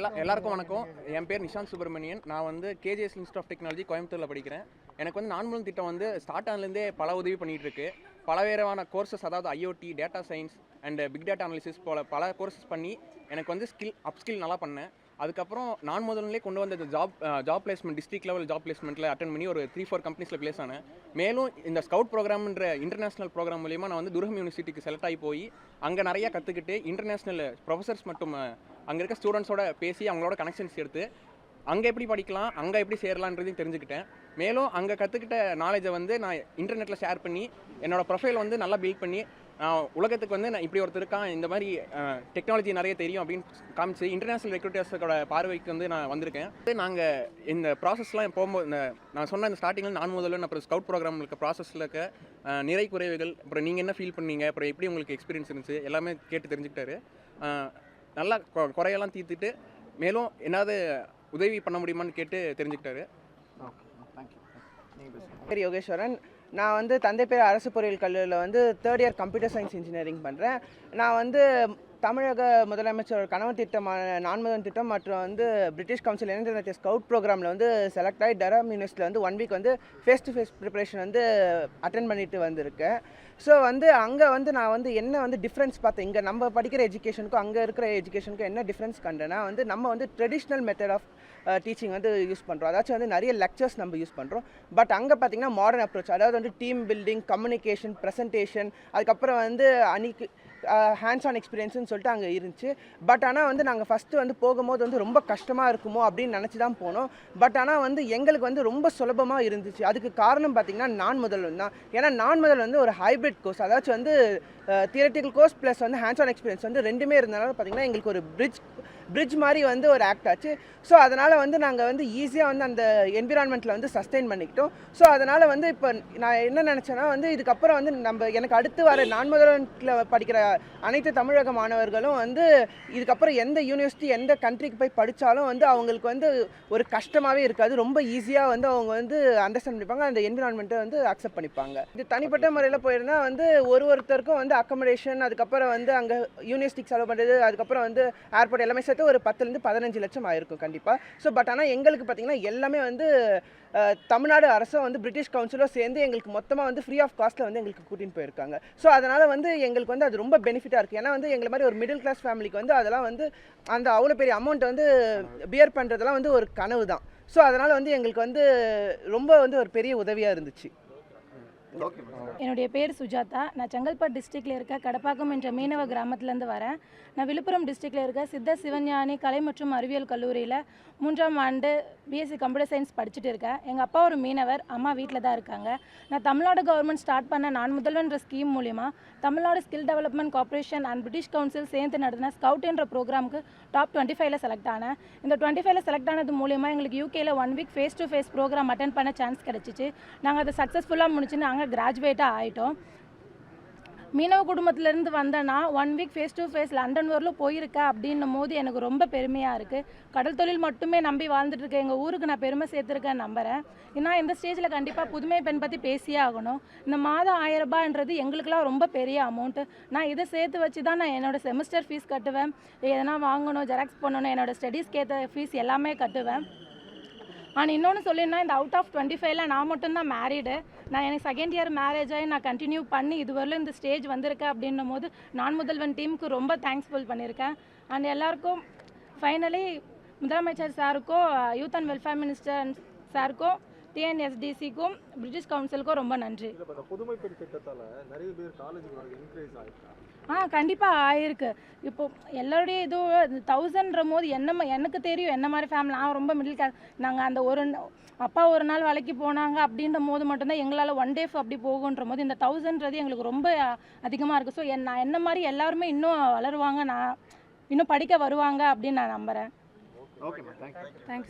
எல்லா எல்லாருக்கும் வணக்கம். என் பேர் நிஷாந்த் சுப்பிரமணியன். நான் வந்து கேஜிஎஸ் இன்ஸ்டியூட் ஆஃப் டெக்னாலஜி கோயம்புத்தூரில் படிக்கிறேன். எனக்கு வந்து நான்மூலம் திட்டம் வந்து ஸ்டார்ட் ஆனதுலேருந்தே பல உதவி பண்ணிகிட்டு இருக்கு பலவேறான கோர்சஸ் அதாவது IoT data science and big data analysis போல் பல கோர்சஸ் பண்ணி எனக்கு வந்து ஸ்கில் அப்ஸ்கில் நல்லா பண்ணேன். அதுக்கப்புறம் நான் முதல்லே கொண்டு வந்த job job placement district level job பிளேஸ்மெண்ட்டில் attend பண்ணி ஒரு த்ரீ ஃபோர் கம்பெனிஸில் பிளேஸ் ஆனேன். மேலும் இந்த ஸ்கவுட் ப்ரோக்ராம்ன்ற இன்டர்நேஷனல் ப்ரோக்ராம் மூலியமாக நான் வந்து துர்கம் யூனிவர்சிட்டிக்கு செலக்ட் ஆகி போய் அங்கே நிறையா கற்றுக்கிட்டு இன்டர்நேஷனல் ப்ரொஃபசர்ஸ் மட்டும் அங்கே இருக்க ஸ்டூடெண்ட்ஸோட பேசி அவங்களோட கனெக்ஷன்ஸ் எடுத்து அங்கே எப்படி படிக்கலாம் அங்கே எப்படி சேரலான்றதையும் தெரிஞ்சுக்கிட்டேன். மேலும் அங்கே கற்றுக்கிட்ட நாலேஜை வந்து நான் இன்டர்நெட்டில் ஷேர் பண்ணி என்னோடய ப்ரொஃபைல் வந்து நல்லா பில்ட் பண்ணி நான் உலகத்துக்கு வந்து நான் இப்படி ஒருத்தர் இருக்கான் இந்த மாதிரி டெக்னாலஜி நிறைய தெரியும் அப்படின்னு காமிச்சு இன்டர்நேஷனல் ரெக்ரூட்டர்ஸோட பார்வைக்கு வந்து நான் வந்திருக்கேன். வந்து நாங்கள் இந்த ப்ராசஸ்லாம் போகும்போது இந்த நான் சொன்ன இந்த ஸ்டார்டிங்கில் நான் முதல்ல அப்புறம் ஸ்கவுட் ப்ரோக்ராம் இருக்க ப்ராசஸில் இருக்க நிறை குறைவுகள் அப்புறம் நீங்கள் என்ன ஃபீல் பண்ணீங்க அப்புறம் எப்படி உங்களுக்கு எக்ஸ்பீரியன்ஸ் இருந்துச்சு எல்லாமே கேட்டு தெரிஞ்சுக்கிட்டாரு. நல்லா கொ- குறையெல்லாம் தீர்த்துட்டு மேலும் என்னது உதவி பண்ண முடியுமான்னு கேட்டு தெரிஞ்சுக்கிட்டாரு. பேர் யோகேஸ்வரன். நான் வந்து தந்தை பேர் அரசு பொறியியல் கல்லூரியில் வந்து third year computer science engineering பண்ணுறேன் நான் வந்து தமிழக முதலமைச்சர் கணவன் திட்டமான நான்மதன் திட்டம் மற்றும் வந்து பிரிட்டிஷ் கவுன்சில் இன்டர்நெட் ஸ்கவுட் ப்ரோக்ராமில் வந்து செலக்ட் ஆகி டரம் யூனிவர்சிட்டியில் வந்து ஒன் வீக் வந்து ஃபேஸ் டு ஃபேஸ் ப்ரிப்பரேஷன் வந்து அட்டன் பண்ணிட்டு வந்திருக்கேன் ஸோ வந்து அங்கே வந்து நான் வந்து என்ன வந்து டிஃப்ரென்ஸ் பார்த்தேன்? இங்கே நம்ம படிக்கிற எஜுகேஷனுக்கும் அங்கே இருக்கிற எஜுகேஷனுக்கும் என்ன டிஃப்ரென்ஸ் கண்டேன்னா வந்து நம்ம வந்து ட்ரெடிஷ்னல் மெத்தட் ஆஃப் டீச்சிங் வந்து யூஸ் பண்ணுறோம் அதாச்சும் வந்து நிறைய லெக்சர்ஸ் நம்ம யூஸ் பண்ணுறோம் பட் அங்கே பார்த்தீங்கன்னா மாடர்ன் அப்ரோச் அதாவது வந்து டீம் பில்டிங் கம்யூனிகேஷன் ப்ரெசன்டேஷன் அதுக்கப்புறம் வந்து அன்னைக்கு ஹேண்ட்ஸ் ஆன் எக்ஸ்பீரியன்ஸ்னு சொல்லிட்டு அங்கே இருந்துச்சு. பட் ஆனால் வந்து நாங்கள் ஃபஸ்ட்டு வந்து போகும்போது வந்து ரொம்ப கஷ்டமாக இருக்குமோ அப்படின்னு நினச்சி தான் போனோம். பட் ஆனால் வந்து எங்களுக்கு வந்து ரொம்ப சுலபமாக இருந்துச்சு. அதுக்கு காரணம் பார்த்திங்கன்னா நான் முதல்வன் தான். ஏன்னா நான் முதல் வந்து ஒரு ஹைப்ரிட் கோர்ஸ் அதாச்சும் வந்து தியரட்டிக்கல் கோர்ஸ் ப்ளஸ் வந்து ஹேண்ட்ஸ் ஆன் எக்ஸ்பீரியன்ஸ் வந்து ரெண்டுமே இருந்தனால பார்த்தீங்கன்னா எங்களுக்கு ஒரு பிரிட்ஜ் பிரிட்ஜ் மாதிரி வந்து ஒரு ஆக்ட் ஆச்சு. ஸோ அதனால் வந்து நாங்கள் வந்து ஈஸியாக வந்து அந்த என்விரான்மெண்ட்டில் வந்து சஸ்டெயின் பண்ணிக்கிட்டோம். ஸோ அதனால் வந்து இப்போ நான் என்ன நினச்சேன்னா வந்து இதுக்கப்புறம் வந்து நம்ம எனக்கு அடுத்து வர நான் முதலில் படிக்கிற அனைத்து தமிழக மாணவர்களும் வந்து இதுக்கப்புறம் எந்த யூனிவர்சிட்டி எந்த கண்ட்ரிக்கு போய் படித்தாலும் வந்து அவங்களுக்கு வந்து ஒரு கஷ்டமாகவே இருக்காது. ரொம்ப ஈஸியாக வந்து அவங்க வந்து அண்டர்ஸ்டாண்ட் பண்ணிப்பாங்க. அந்த என்விரான்மெண்ட்டை வந்து அக்செப்ட் பண்ணிப்பாங்க. இது தனிப்பட்ட முறையில் போயிருந்தால் வந்து ஒரு ஒருத்தருக்கும் வந்து அக்கமடேஷன் அதுக்கப்புறம் வந்து அங்கே யூனிவர்சிட்டிக்கு செலவு பண்ணுறது அதுக்கப்புறம் வந்து ஏர்போர்ட் எல்லாமே சேர்த்து ஒரு பத்துலேருந்து பதினஞ்சு லட்சம் ஆயிருக்கும் கண்டிப்பாக ஸோ பட் ஆனால் எங்களுக்கு பார்த்தீங்கன்னா எல்லாமே வந்து தமிழ்நாடு அரசும் வந்து பிரிட்டிஷ் கவுன்சிலும் சேர்ந்து எங்களுக்கு மொத்தமாக வந்து ஃப்ரீ ஆஃப் காஸ்ட்டில் வந்து எங்களுக்கு கூட்டின்னு போயிருக்காங்க. ஸோ அதனால் வந்து எங்களுக்கு வந்து அது ரொம்ப பெனிஃபிட்டாக இருக்குது ஏன்னா வந்து எங்களை மாதிரி ஒரு மிடில் கிளாஸ் ஃபேமிலிக்கு வந்து அதெல்லாம் வந்து அந்த அவ்வளோ பெரிய அமௌண்ட் வந்து பியர் பண்ணுறதெல்லாம் வந்து ஒரு கனவு தான் ஸோ அதனால் வந்து எங்களுக்கு வந்து ரொம்ப வந்து ஒரு பெரிய உதவியாக இருந்துச்சு. என்னுடைய பேர் சுஜாதா. நான் செங்கல்பட்டு டிஸ்ட்ரிக்டில் இருக்க கடப்பாக்கம் என்ற மீனவ கிராமத்துலேருந்து வரேன். நான் விழுப்புரம் டிஸ்ட்ரிக்டில் இருக்க சித்த சிவஞானி கலை மற்றும் அறிவியல் கல்லூரியில் மூன்றாம் ஆண்டு பிஎஸ்சி கம்ப்யூட்டர் சயின்ஸ் படிச்சுட்டு இருக்கேன். எங்கள் அப்பா ஒரு மீனவர் அம்மா வீட்டில் தான் இருக்காங்க. நான் தமிழ்நாடு கவர்மெண்ட் ஸ்டார்ட் பண்ண நான் முதல்வன்ற ஸ்கீம் மூலிமா Tamil Nadu skill development corporation and British council சேர்ந்து நடத்தின ஸ்கவுட் என்ற ப்ரோக்ராமுக்கு டாப் டுவெண்ட்டி ஃபைவ்ல செலக்ட் ஆனேன். இந்த டுவெண்ட்டி ஃபைவ்ல செலக்ட் ஆனது மூலிமா எங்களுக்கு யூகேல one week face to face program attend பண்ண சான்ஸ் கிடச்சிச்சு. நாங்கள் அதை சக்ஸஸ்ஃபுல்லாக முடிச்சு நாங்கள் கிராஜுவேட்டாக ஆகிட்டோம் மீனவ குடும்பத்திலேருந்து வந்தேன்னா one week face to face London வரலும் போயிருக்கேன் அப்படின்னும் போது எனக்கு ரொம்ப பெருமையாக இருக்குது கடல் தொழில் மட்டுமே நம்பி வாழ்ந்துட்டுருக்கேன் எங்கள் ஊருக்கு நான் பெருமை சேர்த்துருக்கேன் நம்புகிறேன் ஏன்னா இந்த ஸ்டேஜில் கண்டிப்பாக புதுமை பெண் பற்றி பேசியே ஆகணும். இந்த மாதம் ஆயிரம் ரூபாய்ன்றது எங்களுக்கெல்லாம் ரொம்ப பெரிய அமௌண்ட்டு நான் இதை சேர்த்து வச்சு தான் நான் என்னோட செமஸ்டர் ஃபீஸ் கட்டுவேன். எதனா வாங்கணும் ஜெராக்ஸ் பண்ணணும் என்னோட ஸ்டடீஸ்க்கு ஏற்ற ஃபீஸ் எல்லாமே கட்டுவேன். ஆனால் இன்னொன்று சொல்லியிருந்தா இந்த அவுட் ஆஃப் டுவெண்ட்டி ஃபைவ்ல நான் மட்டும்தான் மேரீடு நான் எனக்கு செகண்ட் இயர் மேரேஜ் ஆகி நான் கண்டினியூ பண்ணி இதுவரையிலும் இந்த ஸ்டேஜ் வந்திருக்கேன் அப்படின்னும் போது நான் முதல்வன் டீமுக்கு ரொம்ப தேங்க்ஸ்ஃபுல் பண்ணியிருக்கேன். அண்ட் எல்லாருக்கும் ஃபைனலி முதலமைச்சர் சாருக்கும் யூத் அண்ட் வெல்ஃபேர் மினிஸ்டர் சாருக்கும் டிஎன்எஸ்டிசிக்கும் பிரிட்டிஷ் கவுன்சிலுக்கும் ரொம்ப நன்றி. புதுமை பெண் திட்டத்தால நிறைய பேர் காலேஜுக்கு வர இன்க்ரீஸ் ஆயிருக்கா? ஆ கண்டிப்பாக ஆயிருக்கு. இப்போ எல்லாருடைய இதுவும் தௌசண்ட்ற போது என்ன ம- எனக்கு தெரியும் என்ன மாதிரி ஃபேமிலி நான் ரொம்ப மிடில் கிளாஸ் நாங்கள் அந்த ஒரு அப்பா ஒரு நாள் வேலைக்கு போனாங்க அப்படின்ற போது மட்டும்தான் எங்களால் ஒன் டே அப்படி போகுன்ற போது இந்த தௌசண்ட்றது எங்களுக்கு ரொம்ப அதிகமாக இருக்குது ஸோ என் நான் என்ன மாதிரி எல்லாருமே இன்னும் வளருவாங்க நான் இன்னும் படிக்க வருவாங்க அப்படின்னு நான் நம்புகிறேன் தேங்க்யூ தேங்க்ஸ்